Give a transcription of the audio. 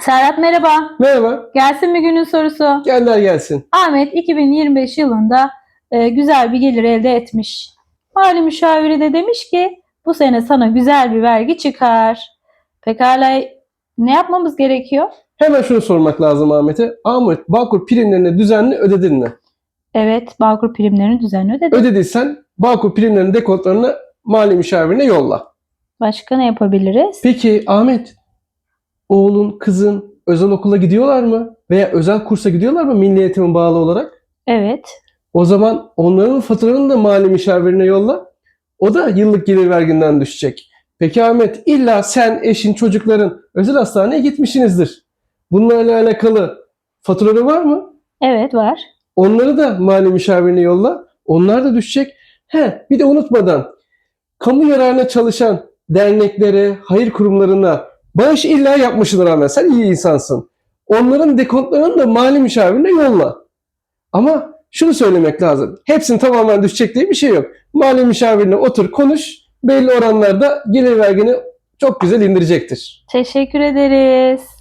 Serhat merhaba. Merhaba. Gelsin mi günün sorusu? Gönder gelsin. Ahmet 2025 yılında e, güzel bir gelir elde etmiş. Mali müşaviri de demiş ki bu sene sana güzel bir vergi çıkar. Pekala ne yapmamız gerekiyor? Hemen şunu sormak lazım Ahmet'e. Ahmet, Bağkur primlerini düzenli ödedin mi? Evet, Bağkur primlerini düzenli ödedi. Ödediysen Bağkur primlerinin dekontlarını mali müşavirine yolla. Başka ne yapabiliriz? Peki Ahmet, oğlun, kızın özel okula gidiyorlar mı? Veya özel kursa gidiyorlar mı milli eğitime bağlı olarak? Evet. O zaman onların faturalarını da mali müşavirine yolla. O da yıllık gelir verginden düşecek. Peki Ahmet illa sen, eşin, çocukların özel hastaneye gitmişsinizdir. Bunlarla alakalı faturaları var mı? Evet var. Onları da mali müşavirine yolla. Onlar da düşecek. He, bir de unutmadan kamu yararına çalışan derneklere, hayır kurumlarına bağış illa yapmışsındır Ahmet. Sen iyi insansın. Onların dekontlarını da mali müşavirine yolla. Ama şunu söylemek lazım. Hepsini tamamen düşecek diye bir şey yok. Mali müşavirine otur konuş. Belli oranlarda gelir vergini çok güzel indirecektir. Teşekkür ederiz.